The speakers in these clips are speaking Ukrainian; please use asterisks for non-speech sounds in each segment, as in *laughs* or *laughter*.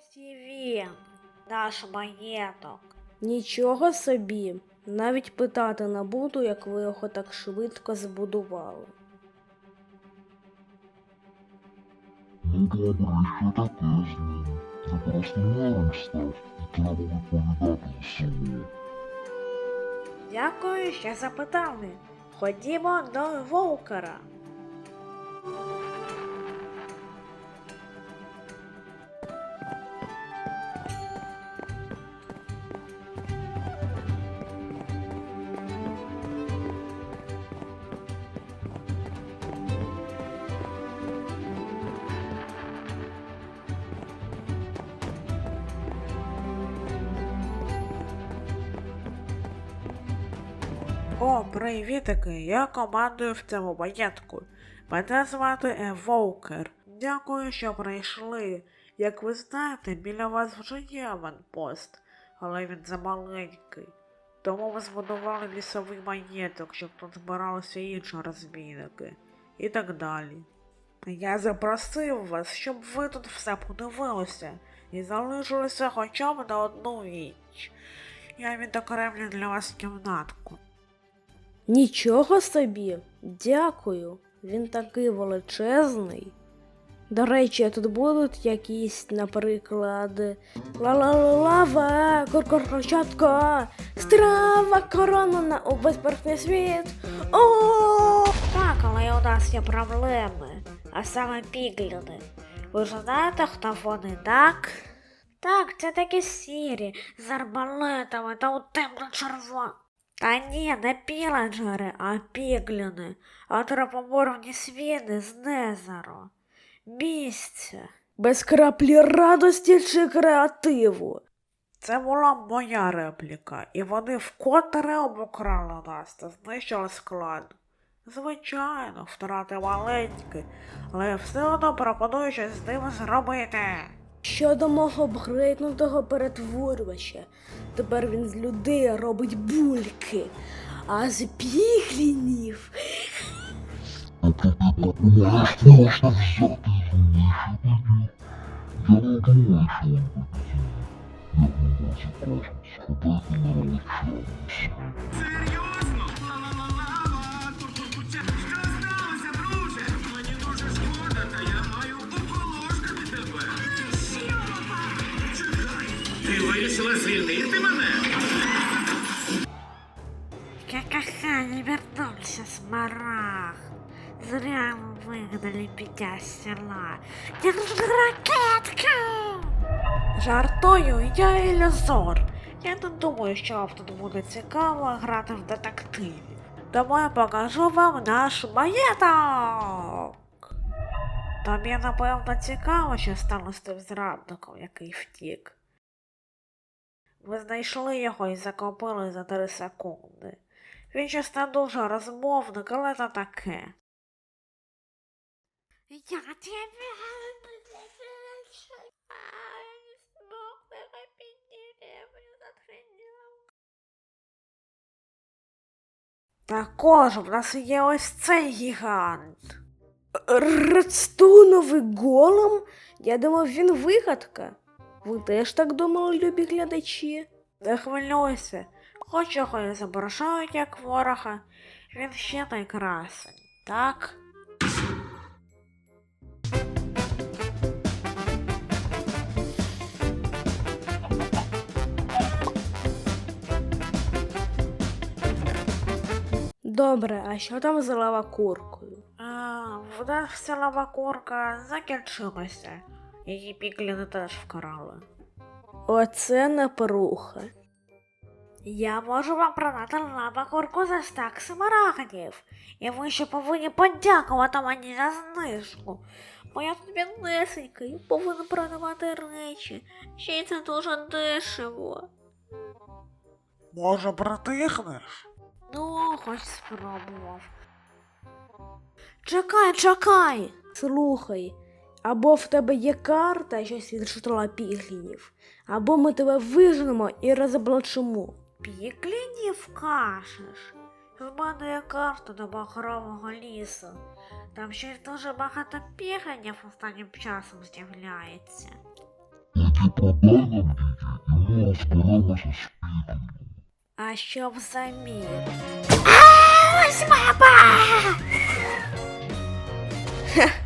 Ось і він, наш маєток. Нічого собі. Навіть питати не буду, як ви його так швидко збудували. Добре, що таке з ним? Ти просто мером став, і треба відповідати за село. Дякую, що запитали. Ходімо до Волкера. О, привітики! Я командую в цьому маєтку. Мене звати Евокер. Дякую, що прийшли. Як ви знаєте, біля вас вже є аванпост, але він замаленький. Тому ми збудували лісовий маєток, щоб тут збиралися інші розбійники. І так далі. Я запросив вас, щоб ви тут все подивилися і залишилися хоча б на одну ніч. Я відокремлю для вас кімнатку. Нічого собі. Дякую. Він такий величезний. До речі, тут будуть якісь, наприклад, ла-ла-ла-лава, куркурчатка, страва коронана у безперхний світ. О! Так, але у нас є проблеми, а саме пігліни. Ви ж знаєте, хто вони, так? Так, це такі сірі, з арбалетами та у темно червон. Та ні, не піленджери, а пігліни, антропоморфні свіни з Незеро. Місця. Без краплі радості чи креативу. Це була моя репліка, і вони вкотре обокрали нас та знищили склад. Звичайно, втрати маленькі, але я все одно пропоную щось з ним зробити. Щодо мого апгрейднутого перетворювача, тепер він з людей робить бульки, а з піглінів. Знищити вирішила звільнити мене? Ха-ха-ха, не вернулся смарагд. Зря мы выгнали меня с села. Нужна ракетка! Жартую, я ілюзор. Я не думаю, що вам тут буде цікаво грати в детективів. Тому я покажу вам наш маєток. Тобі, напевно, цікаво, що стало з тим зрадником, який втік. Ви знайшли його і закопили за три секунди. Він щось не дуже розмовник, але то таке. Я тебе Також в нас є ось цей гігант. Редстоуновий голем? Я думав, він вигадка. Ви теж так думали, любі глядачі? Не хвилюйся, хоч його і зображають як ворога, він ще найкрасень, так? Добре, а що там з лавакуркою? А, в нас вся лавакурка закінчилася. Її пікліни теж вкрали. Оце напруха. Я можу вам продати лавакурку за стак смарагдів. І ви ще повинні подякувати мені за знижку. Бо я тут біднесенький, повинен продавати речі. Ще й це дуже дешево. Може, притихнеш? Ну, хоч спробував. Чекай, чекай! Слухай, або в тебе є карта, щось від шутла піглінів, або ми тебе виженемо і розоблачимо. Піклінів кажеш? В мене є карта до Бахрового лісу. Там щось дуже багато піглінів останнім часом з'являється. Тоді продай нам її, і ми розберемося з піклом. А що взамін? *laughs*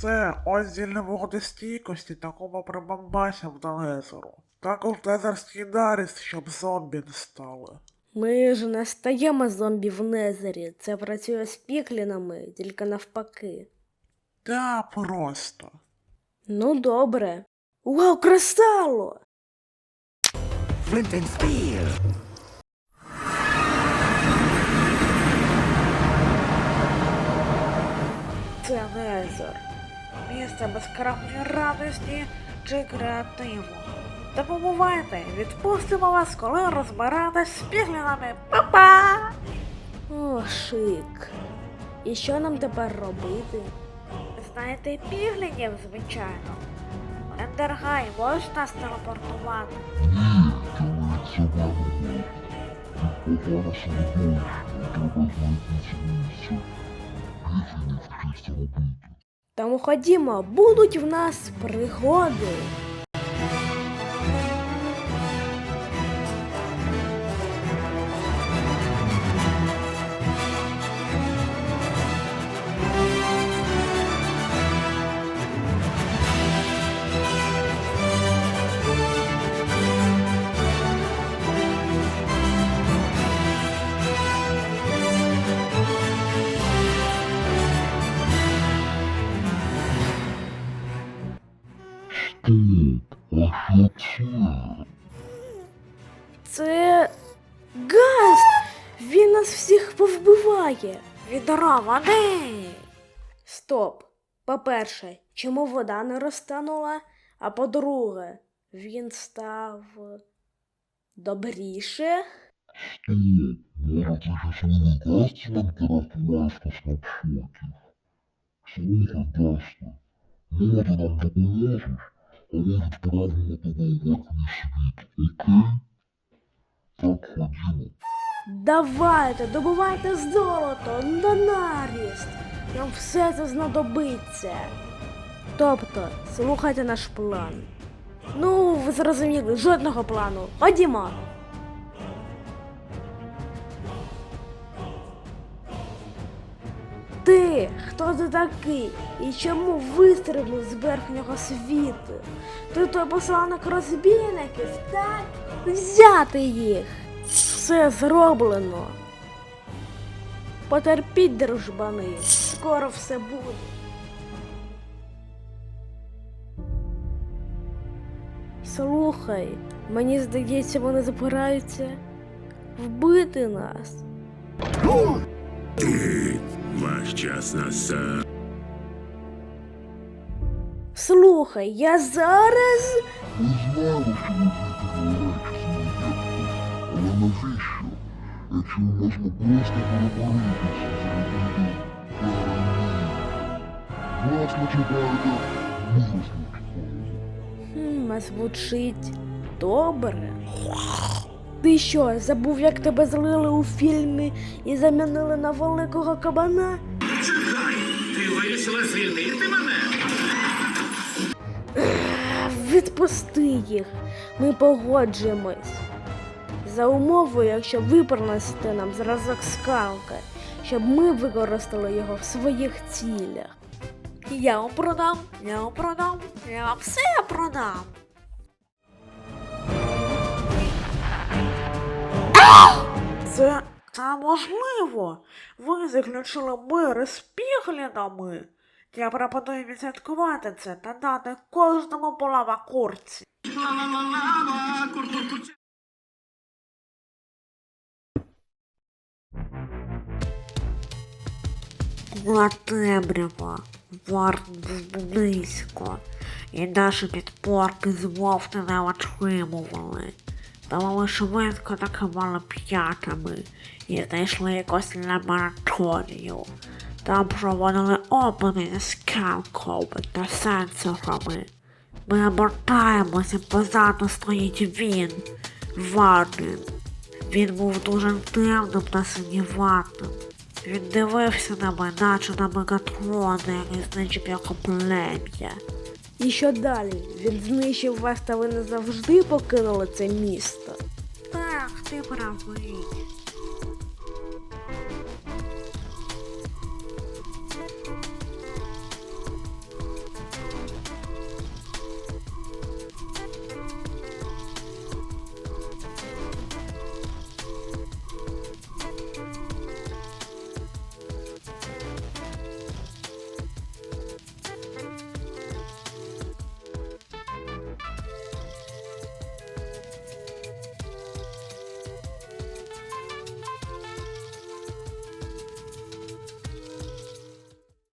Все, ось зільне вогнестійкості такому прибамбасям до лезеру. Також лезерський наріст, щоб зомбі не стали. Ми ж не стаємо зомбі в Незері. Це працює з піклінами, тільки навпаки. Та просто. Ну, добре. Вау, красало! Flint and. Це Незер. Місце безкрапної радості чи креативу. Та побувайте, відпустимо вас, коли розберетесь з піглінами. Па-па! О, шик. І що нам тепер робити? Знаєте піглінів, звичайно. Ендергай, можеш нас телепортувати? Ні, Тому ходімо, будуть в нас пригоди. Стоп, а що це? Це Гаст! Він нас всіх повбиває. Відрований! Стоп. По-перше, чому вода не розтанула? А по-друге, він став добріше. Стоп, може це щасливий гаст нам перерахував по снапшотів? Слухай, Гасте, може нам допоможеш, а ми відправимо тебе у світ, окей? Так, ходімо. Давайте, добувайте золото на наріст. Нам все це знадобиться. Тобто, слухайте наш план. Ну, ви зрозуміли, жодного плану. Ходімо. Хто ти такий? І чому вистрибнув з верхнього світу? Ти той посланник розбійників, так? Взяти їх. Все зроблено. Потерпіть, дружбани, скоро все буде. Слухай, мені здається, вони збираються вбити нас. Ваш час настав. Слухай, я зараз. Ми знаємо, що ви виконали речі з але навіщо? Якщо можна просто переборотися, зробити перемогу. Нас не чекаєте, ми вас не чекаємо. Хм, а звучить добре. Ти що, забув, як тебе злили у фільмі і замінили на великого кабана? Чекай! Ти вирішила звільнити мене? Відпусти їх, ми погоджуємось. За умовою, якщо ви принесете нам зразок скалка, щоб ми використали його в своїх цілях. Я вам продам, я вам продам, я вам все продам. Це, це можливо. Ви заключили мир з піглінами. Я пропоную відсвяткувати це та дати кожному по лава курці. Ла-ла-ла-ла. Була темрява, варт близько, і наші підпорки змовти не отримували. Тому швидко накивали п'ятами і знайшли якусь лабораторію. Там проводили опити з келком та сенсорами. Ми обертаємося, позаду стоїть він, Варнен. Він був дуже темним та синіватим. Він дивився на мене, наче на мегатрони, який знищив його плем'я. І що далі? Він знищив вас та ви назавжди покинули це місто. Так, ти правий.